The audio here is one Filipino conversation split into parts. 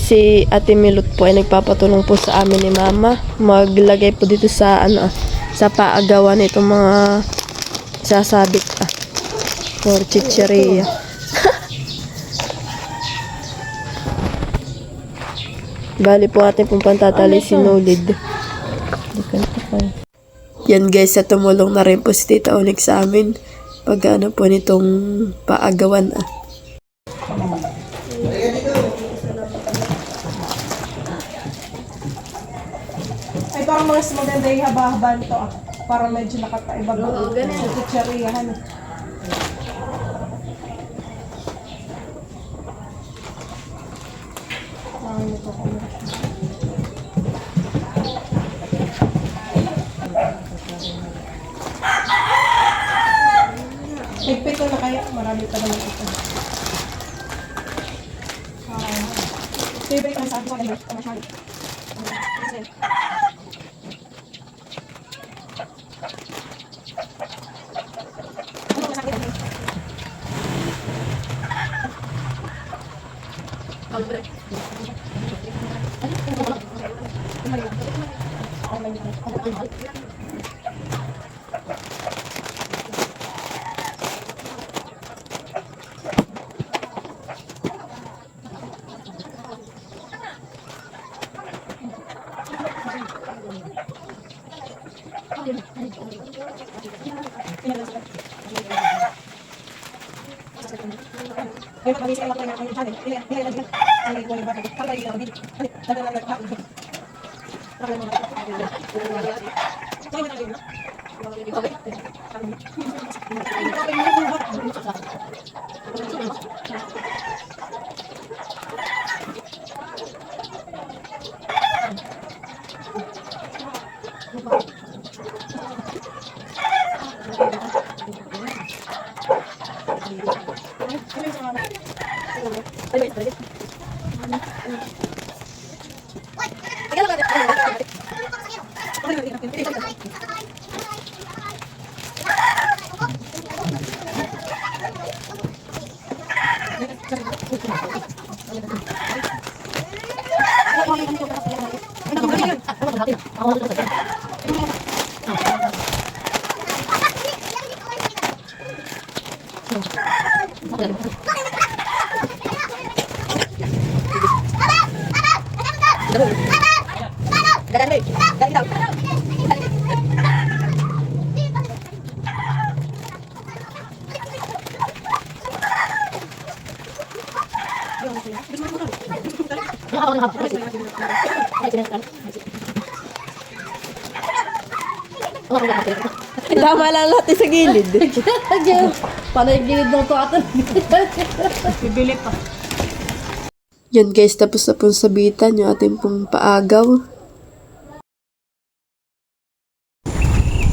si Ate Milot po ay nagpapatulong po sa amin ni Mama. Maglagay po dito sa ano sa paagawan itong mga sasabit ah. For chicheria. Bali po atin pong pantatali sinulid. Yan guys, sa tumulong na rin po si Tita Onyx sa amin. Pag ano po nitong paagawan ah. Mas maganda yung haba-haba nito ah. Para medyo nakakaiba. Oo, ganun. Sa kutsariyahan. Ah, ano to? Higpit ko na kaya. Marami pa naman ito. Ah, favorite ko sa akin ko Ini kalau misalnya ito. Masyado. Tama lang lahat sa gilid. Panay gilid ng tuwatan. Bibili pa. Yan guys, tapos na pong sabitan yung ating pong paagaw.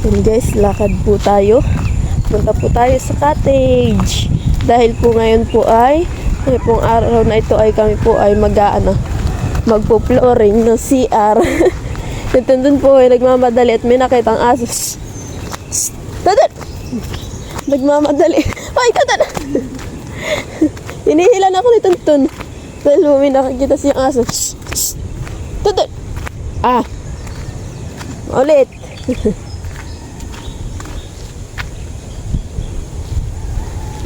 Yan guys, lakad po tayo. Punta po tayo sa cottage. Dahil po ngayon po ay, ngayon pong araw na ito ay kami po ay mag-ano, magpo-flooring ng CR. Yung tundun po ay nagmamadali at may nakitang aso. Shh! Shh! Tadan! Nagmamadali. Ay, tadan! Hinihilan ako ni Tuntun. Dahil may nakikita siyang aso. Shh! Shh! Tadan! Ah! Ulit!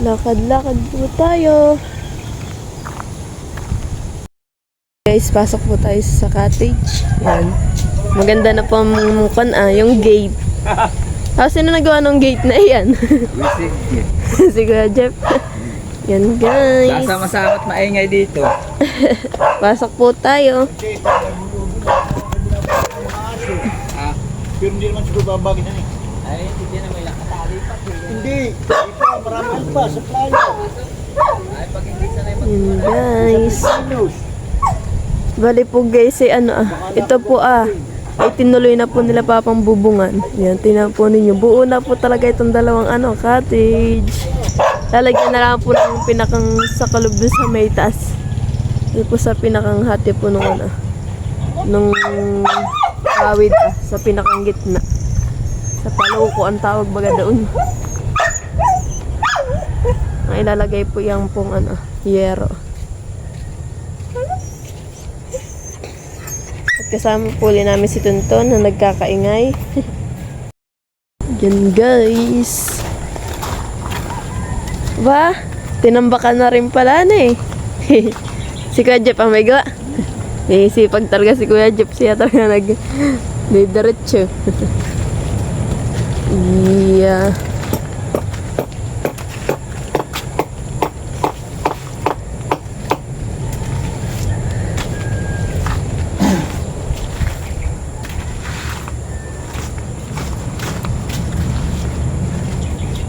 Lakad-lakad po tayo. Guys, pasok po tayo sa cottage. Yan. Maganda na po ang mukan ah, yung gate. Ah, sino nagawa ng gate na yan? si Kuya Jeff. Yan guys. Sama-sama at maingay dito. Pasok po tayo. Pero hindi naman siguro babagin yan eh. Ay, hindi na may nakatali pa. Hindi. Ito, marami pa. Supply. Ay, pag hindi sanay mag- Yan guys. Bali po guys, eh, ano ah. Ito po ah. Ay tinuloy na po nila papang bubungan. Yan, tingnan po ninyo. Buo na po talaga itong dalawang ano, cottage. Lalagyan na lang po ng pinakang sa kalub dun sa may taas. Ito po sa pinakang hati po nung ano. Nung kawid ah, sa pinakang gitna. Sa paloko ang tawag baga doon. Ang ilalagay po yung pong ano, yero. Kasama po ulit namin si Tonton na nagkakaingay. Yan guys. Ba, tinambakan na rin pala na eh. si Kuya Jeff ang may gawa. Eh, sipag talaga si Kuya Jeff siya talaga nag didiretso. yeah.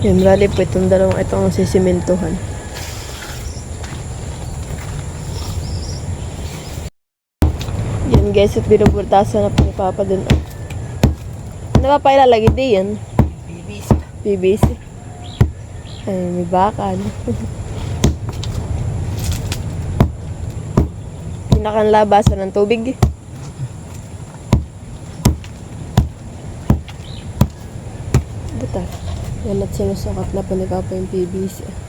Yan, bali po itong dalawang itong sisimentuhan. Yan guys, at binubultasan na po ni Papa dun. Ano ba pa ilalagay di yan? PVC. PVC. Ay, may baka, no? Pinakanlabasan ng tubig. eh. Yan at sinusukat na po ni Papa yung PVC.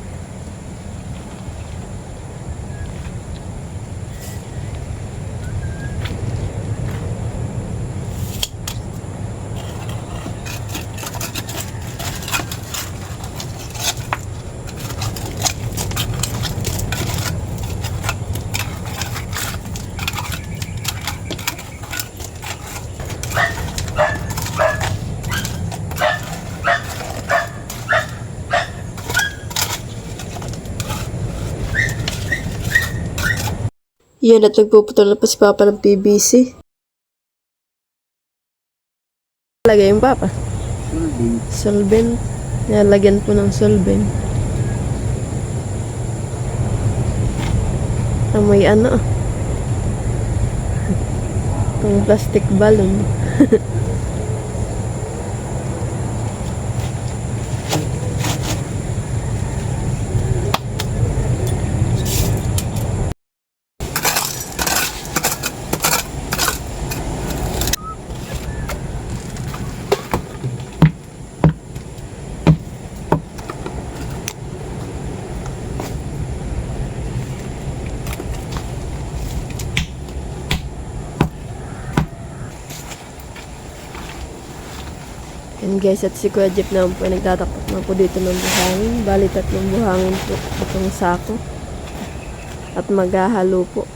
Yan at nagpuputol na po si Papa ng PVC. Lagay yung Papa. Solvent. Nalagyan po ng solvent. Amoy ano. Itong plastic balloon. Yan guys, at si Kuya Jeff naman po nagtatakot na po dito ng buhangin. Bali tatlong buhangin po itong sako. At maghahalo po.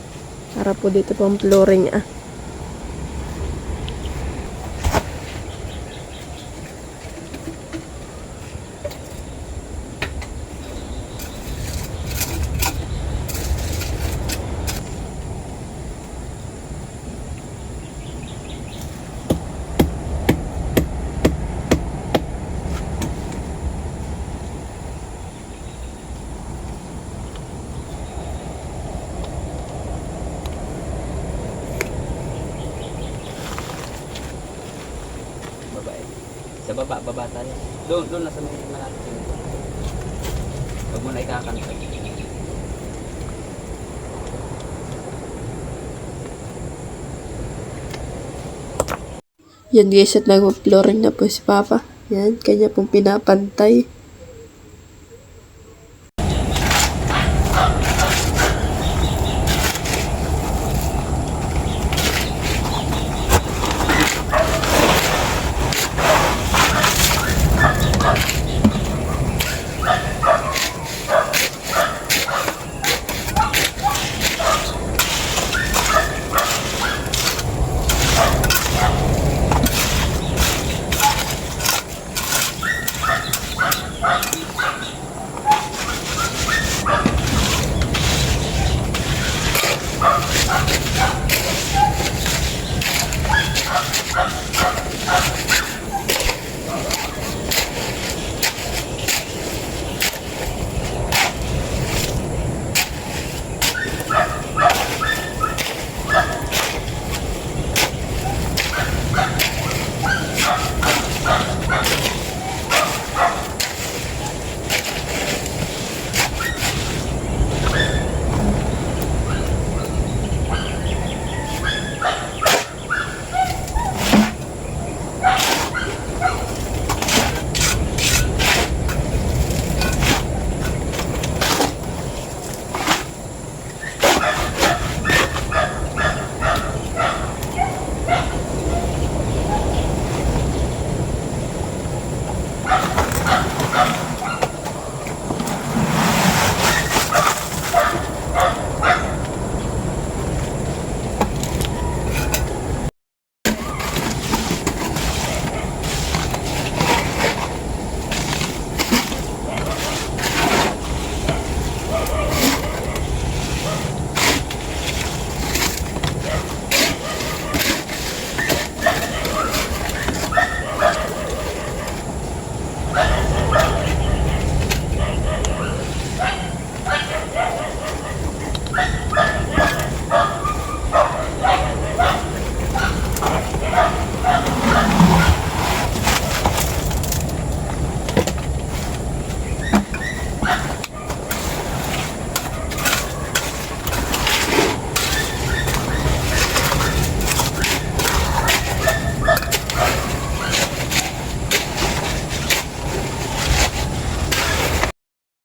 Para po dito pang flooring ah. Babae. Sa baba, baba tayo. Doon, doon nasa may malapit. Huwag mo na ikakanta. Yan guys, at nagpa-flooring na po si Papa. Yan, kanya pong pinapantay.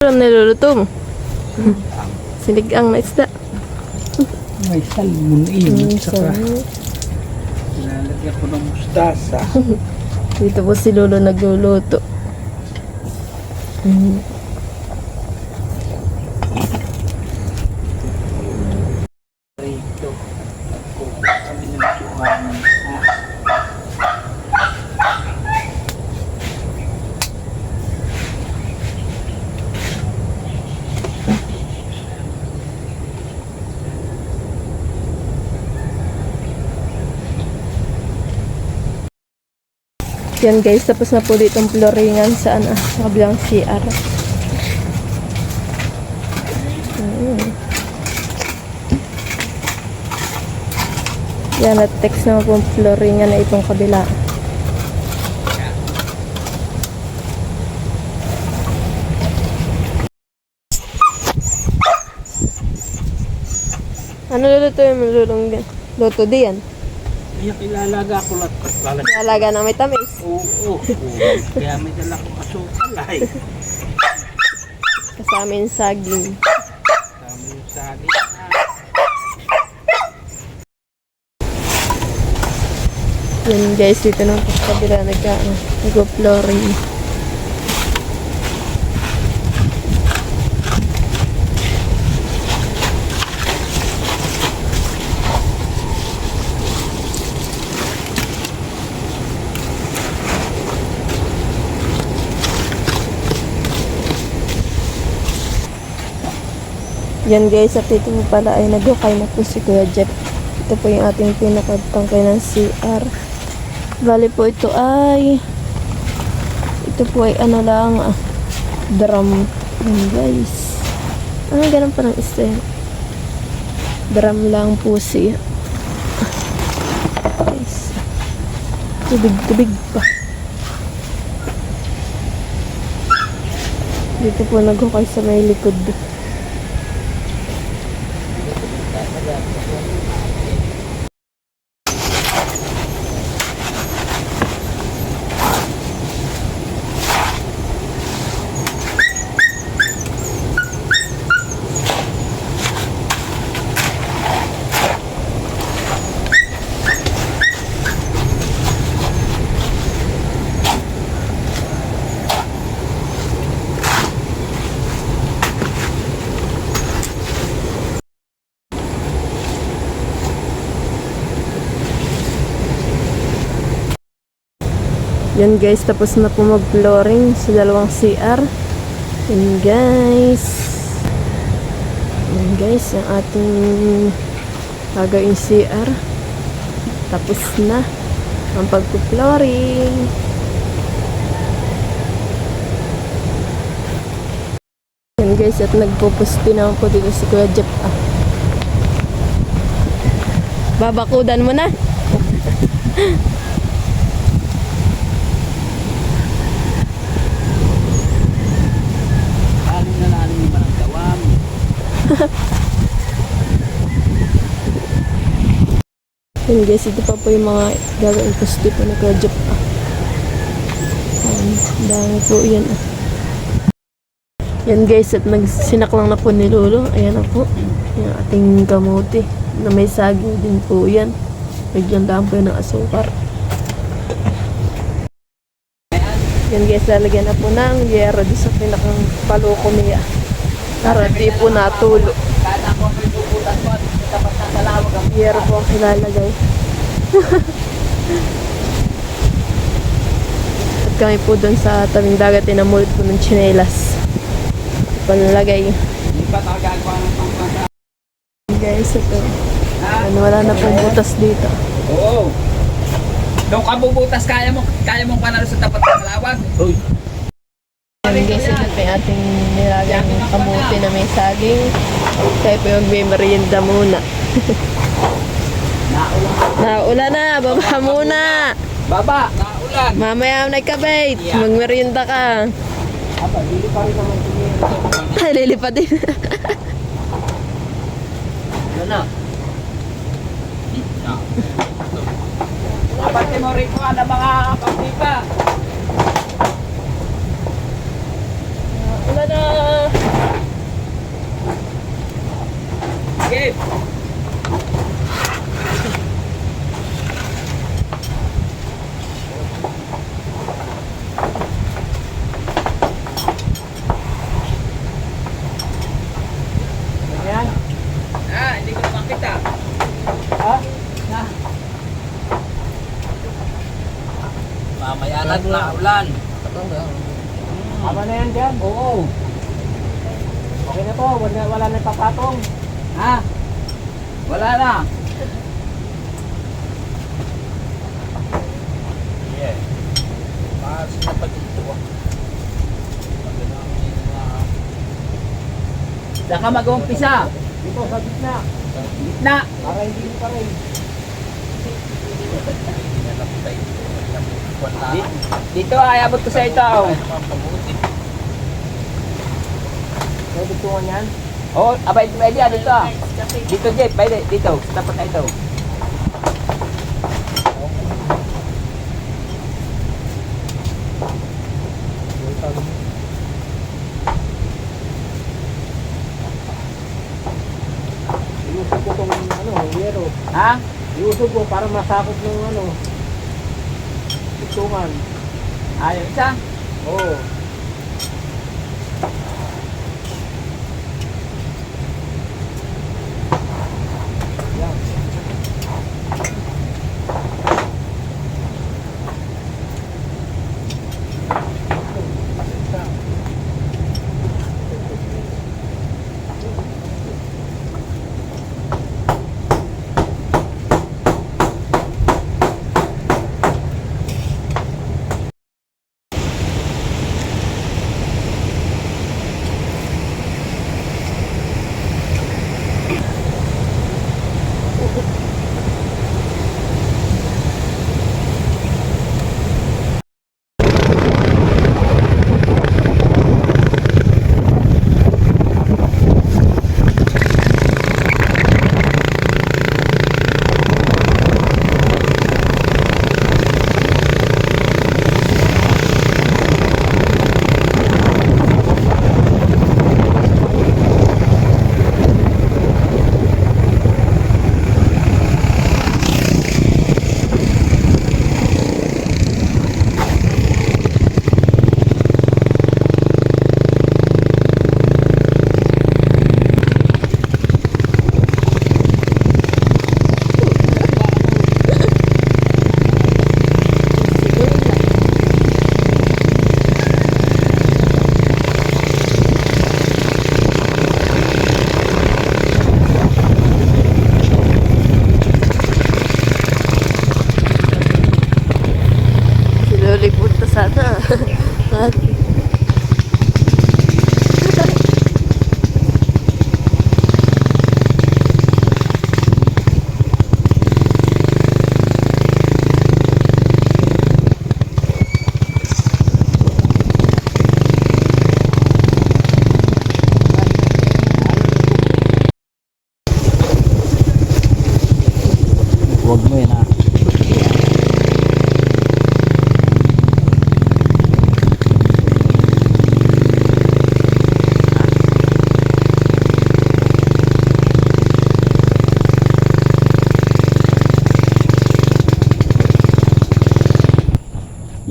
Pero niluluto mo. Sinigang na isda. May salmon Mm, init so, saka nilalagyan ko ng mustasa. dito po si Lolo nagluluto. Mm. Rito. Kami ng suhanan. Yan guys, tapos na po dito ang floringan sa, ano, sa kabilang CR. Mm. Yan, at text naman po floringan na itong kabila. Ano luluto yung lulong din? Luto di yan. Kaya kilalaga ko lahat. Lalaga na may tamis. Oo, oo, oo. Kaya may dala ko asukal ay. Kasama yung saging. Dami yung saging. Yan guys, dito naman po sa kabila nagka, Yan guys, at ito po pala ay nag-ukay na po si Kuya Jeff. Ito po yung ating pinakatangkay ng CR. Bali po ito ay ito po ay ano lang ah, drum yan guys. Ano ganun pa ng isa Drum lang po siya. Guys. Tubig, tubig pa. Dito po nag-ukay sa may likod. Yan guys, tapos na po mag-flooring sa dalawang CR. Yan guys. Yan guys, ang ating gagawing CR. Tapos na ang pag-flooring. Yan guys, at nagpupusti naman po dito si Kuya Jeff. Ah. Babakudan mo na lalim naman ang gawam. Yan guys, ito pa po yung mga gagawin pusti po na Kuya Jeff. Ah. Yan, dami po yan. Ah. Yan guys, at nagsinaklang na po ni Lolo. Ayan na po. Yung ating kamote. Na may saging din po yan. Bigyan lang po ng asukar. Yan guys, lalagyan na po ng yero di sa pinakang paluko niya. Para di po natulo. Yero po ang kilalagay. At kami po doon sa tabing dagat, tinamulot po ng chinelas. Panlagay. Guys, ito. Ano, wala na pong butas dito. Oo. Doon ka bubutas, kaya mo, kaya mong panalo sa tapat ng talawag. Uy, Po yung ating nilagay ng kamuti na may saging. Kaya po yung merienda muna. Naulan na, baba muna. Baba, naulan. Mamaya na kabait, magmerienda ka. Ay, lilipad din. Doon na. Aparte mo rin ko ang mga kapipa. Wala na! Game! Dyan. Oo. Okay na to. Wala, wala na papatong. Ha? Wala na. Yeah. Mas na pag ito. Saan ka mag-umpisa? Dito sa gitna. Gitna. Para hindi pa rin. Di- Dito ay abot ko sa ito. Oh. Tungan yan. Oh, abay pwede ano to? ah. Dito Jeff, pwede dito. Tapat na ito. Iusog ko tong ano, yero. Ha? Iusog ko para masakop ng ano. Tungan. Ayaw isa? Oo. Yan. sana.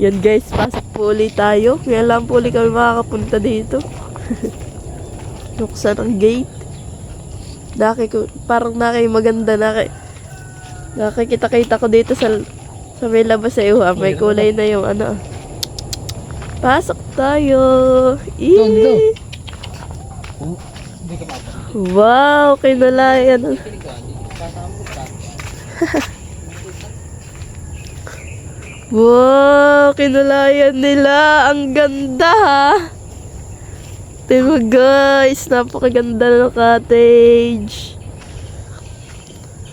Yan guys, pasok po ulit tayo. Kaya lang po ulit kami makakapunta dito. Buksan ang gate. Naki ko, parang naki maganda naki. Nakikita-kita ko dito sa sa may labas sa iwa. May kulay na yung ano. Pasok tayo. Ih! Wow, kinalayan. Wow, kinulayan nila. Ang ganda ha. Mo guys, napakaganda ng cottage.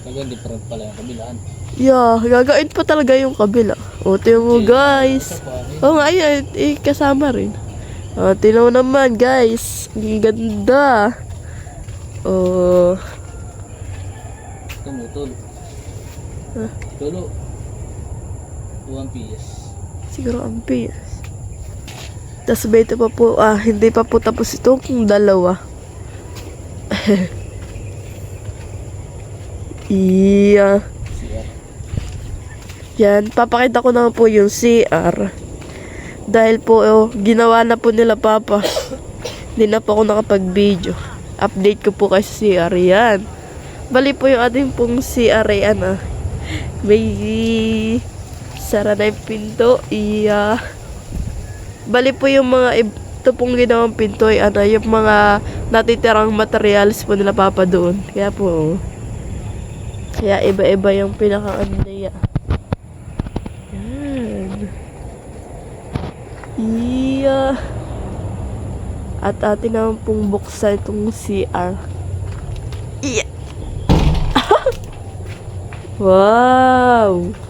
Kaya different pala yung kabilaan. Yeah, gagawin pa talaga yung kabila. O, tingnan mo guys. Oo nga, ayun, eh, kasama rin. O, mo naman guys. Ang ganda. Oh, Tumutol. Tulo. 1 PS. siguro ang PS. Tapos ito pa po, ah, hindi pa po tapos itong dalawa. Iya. Yan, papakita ko naman po yung CR. Dahil po, oh, ginawa na po nila papa. Hindi na po ako nakapag-video. Update ko po kay CR yan. Bali po yung ating pong CR yan ah. May sara na yung pinto. Iya. Bali po yung mga ito pong ginawang pinto ay ano, yung mga natitirang materials po nila papa doon. Kaya po, kaya iba-iba yung pinaka ano niya. Yan. Iya. At atin naman pong buksan itong CR. Iya. wow.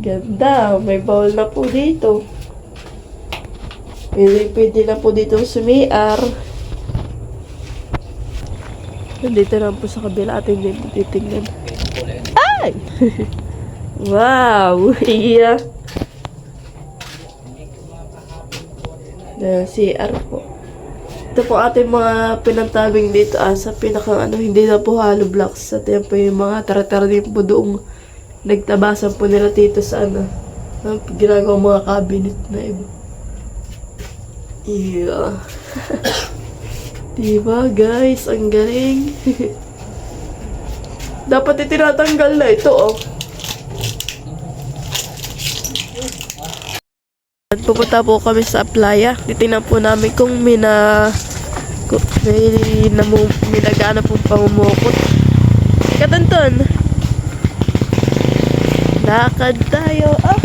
Ganda. May bowl na po dito. Pwede, pwede na po dito sumiar. Nandito na po sa kabila atin din titignan. Ay! wow! Iya! Na CR po. Ito po ating mga pinantabing dito ah, sa pinaka ano, hindi na po hollow blocks. At yan po yung mga tara-tara din po doong nagtabasan po nila dito sa ano, ang ginagawa mga cabinet na iba. Yeah. diba guys? Ang galing. Dapat itinatanggal na ito oh. At Pupunta po kami sa playa. Titingnan po namin kung may na kung may, namu, may nagana pong pamumukot. Katanton! Lakad tayo. Ah!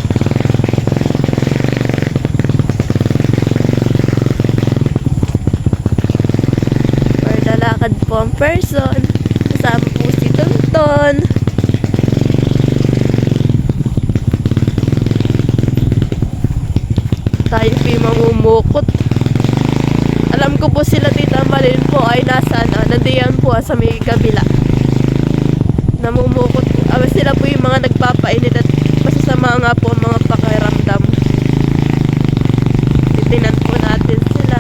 or lalakad po ang person. Kasama po si Tonton. Tayo po mamumukot. Alam ko po sila Tita Malin po ay nasa ano, nandiyan po sa may kabila. Namumukot. Ah, sila po yung mga nagpapainit at masasama nga po ang mga pakiramdam. Titinan po natin sila.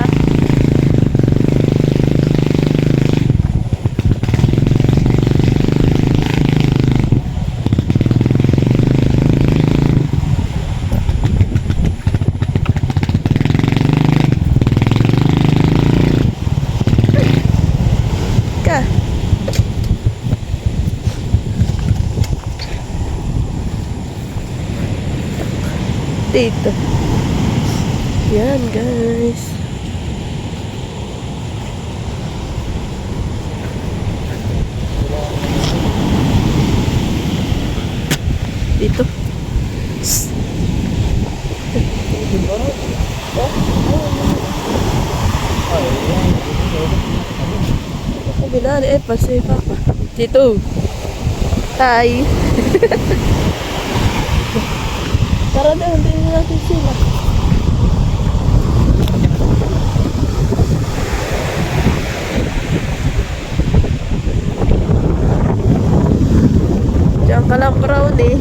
ka. Dito. Yan, guys. Dito. Shh. Kabila eh, pasay papa. Dito. Hi. Tara na, hindi natin sila. Diyan ka lang, brownie.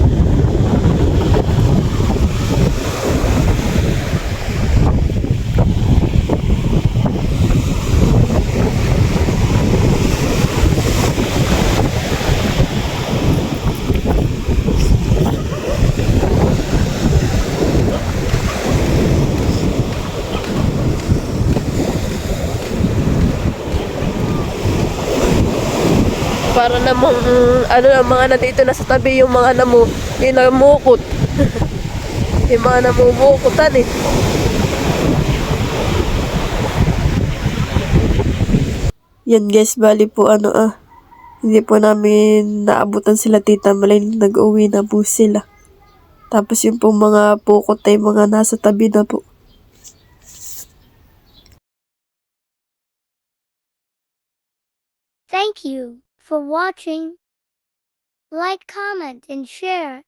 Para namang, ano na, mga nandito na sa tabi yung mga namu, yung namukot. yung mga namumukutan eh. Yan guys, bali po ano ah. Hindi po namin naabutan sila tita malay nag-uwi na po sila. Tapos yung po mga pukot ay mga nasa tabi na po. Thank you for watching. Like, comment, and share.